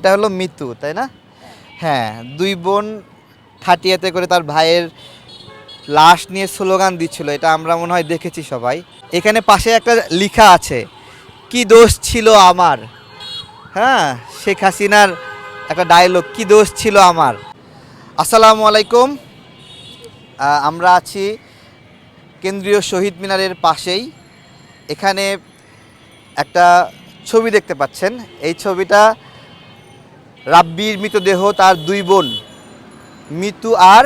এটা হলো মৃত্যু তাই না? হ্যাঁ দুই বোন খাটিয়াতে করে তার ভাইয়ের লাশ নিয়ে স্লোগান দিচ্ছিল, এটা আমরা মনে হয় দেখেছি সবাই। এখানে পাশে একটা লেখা আছে, কি দোষ ছিল আমার? হ্যাঁ শেখ হাসিনার একটা ডায়লগ কি দোষ ছিল আমার? আসসালামু আলাইকুম। আমরা আছি কেন্দ্রীয় শহীদ মিনারের পাশেই। এখানে একটা ছবি দেখতে পাচ্ছেন, এই ছবিটা রাব্বির মৃতদেহ তার দুই বোন, মিতু আর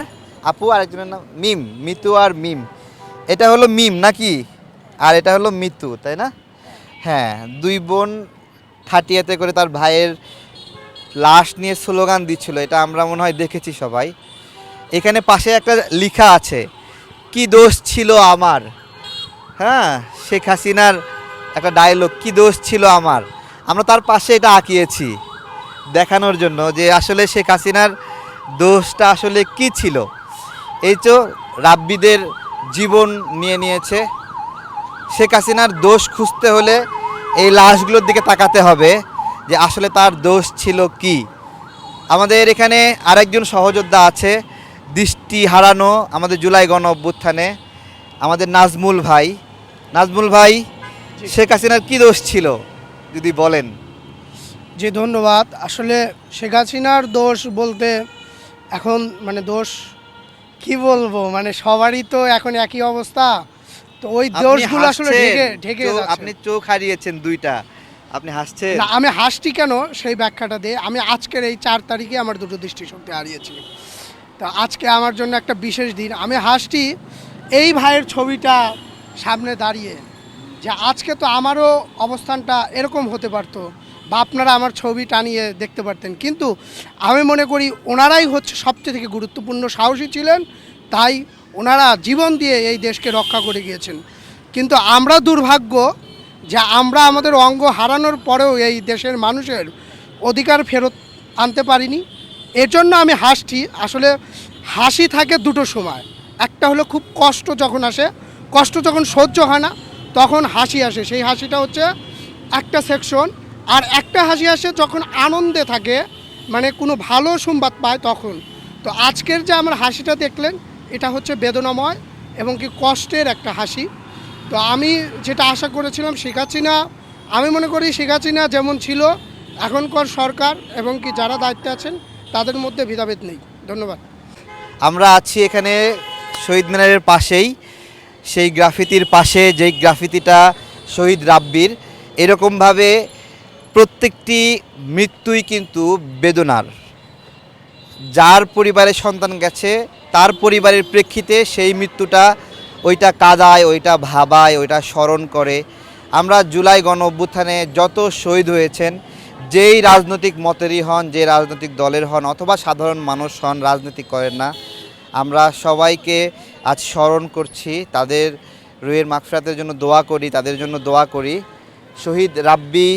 আপু, আরেকজনের নাম মিম, মিতু আর মিম। এটা হলো মিম নাকি? আর এটা হলো মিতু, তাই না? হ্যাঁ দুই বোন খাটিয়াতে করে তার ভাইয়ের লাশ নিয়ে স্লোগান দিচ্ছিল, এটা আমরা মনে হয় দেখেছি সবাই। এখানে পাশে একটা লেখা আছে, কি দোষ ছিল আমার? হ্যাঁ শেখ হাসিনার একটা ডায়লগ কি দোষ ছিল আমার? আমরা তার পাশে এটা আঁকিয়েছি। দেখানোর জন্য যে আসলে শেখ হাসিনার দোষটা আসলে কি ছিল? এই তো রাব্বিদের জীবন নিয়ে নিয়েছে। শেখ হাসিনার দোষ খুঁজতে হলে এই লাশগুলোর দিকে তাকাতে হবে যে আসলে তার দোষ ছিল কি। আমাদের এখানে আরেকজন সহযোদ্ধা আছে, দৃষ্টি হারানো আমাদের জুলাই গণ অভ্যুত্থানে, আমাদের নাজমুল ভাই। নাজমুল ভাই, শেখ হাসিনার কি দোষ ছিল, যদি বলেন? জি ধন্যবাদ। আসলে শেখ হাসিনার দোষ বলতে এখন মানে দোষ কি বলব? মানে সবারই তো এখন একই অবস্থা। তো ওই দোষগুলো আসলে ঢেকে ঢেকে আপনি চোখ হারিয়েছেন দুইটা। আপনি হাসছেন। না আমি হাসটি কেন? সেই ব্যাখ্যাটা দিয়ে। আমি আজকের এই চার তারিখে আমার দুটো দৃষ্টিশক্তি হারিয়েছি। তো আজকে আমার জন্য একটা বিশেষ দিন। আমি হাসটি এই ভাইয়ের ছবিটা সামনে দাঁড়িয়ে যে আজকে তো আমারও অবস্থানটা এরকম হতে পারতো। বা আপনারা আমার ছবি টানিয়ে দেখতে পারতেন। কিন্তু আমি মনে করি ওনারাই হচ্ছে সবচেয়ে থেকে গুরুত্বপূর্ণ সাহসী ছিলেন, তাই ওনারা জীবন দিয়ে এই দেশকে রক্ষা করে গিয়েছেন। কিন্তু আমরা দুর্ভাগ্য যে আমরা আমাদের অঙ্গ হারানোর পরেও এই দেশের মানুষের অধিকার ফেরত আনতে পারিনি। এর জন্য আমি হাসছি। আসলে হাসি থাকে দুটো সময়। একটা হলো খুব কষ্ট যখন আসে, কষ্ট যখন সহ্য হয় না, তখন হাসি আসে। সেই হাসিটা হচ্ছে একটা সেকশন আর একটা হাসি আসে যখন আনন্দে থাকে মানে কোনো ভালো সংবাদ পায় তখন। তো আজকের যে আমার হাসিটা দেখলেন, এটা হচ্ছে বেদনাময় এবং কি কষ্টের একটা হাসি। তো আমি যেটা আশা করেছিলাম, শেখ হাসিনা, আমি মনে করি শেখ হাসিনা যেমন ছিল, এখনকার সরকার এবং কি যারা দায়িত্বে আছেন, তাদের মধ্যে ভেদাভেদ নেই। ধন্যবাদ। আমরা আছি এখানে শহীদ মিনারের পাশেই, সেই গ্রাফিতির পাশে, যেই গ্রাফিতিটা শহীদ রাব্বির, এরকমভাবে প্রত্যেকটি মৃত্যুই কিন্তু বেদনার। যার পরিবারে সন্তান গেছে, তার পরিবারের প্রেক্ষিতে সেই মৃত্যুটা ওইটা কাদায়, ওইটা ভাবায়, ওইটা স্মরণ করে। আমরা জুলাই গণ অভ্যুত্থানে যত শহীদ হয়েছেন, যেই রাজনৈতিক মতেরই হন, যে রাজনৈতিক দলের হন, অথবা সাধারণ মানুষ হন, রাজনীতি করেন না, আমরা সবাইকে আজ স্মরণ করছি। তাদের রুয়ের মাগফিরাতের জন্য দোয়া করি, তাদের জন্য দোয়া করি। শহীদ রাব্বি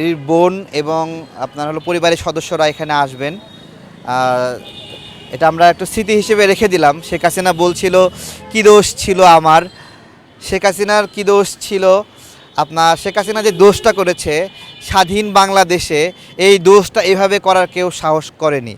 এর বোন এবং আপনার হলো পরিবারের সদস্যরা এখানে আসবেন। এটা আমরা একটু স্মৃতি হিসেবে রেখে দিলাম। শেখ হাসিনা বলছিল, কী দোষ ছিল আমার? শেখ হাসিনার কী দোষ ছিল? আপনার শেখ হাসিনা যে দোষটা করেছে, স্বাধীন বাংলাদেশে এই দোষটা এভাবে করার কেউ সাহস করেনি।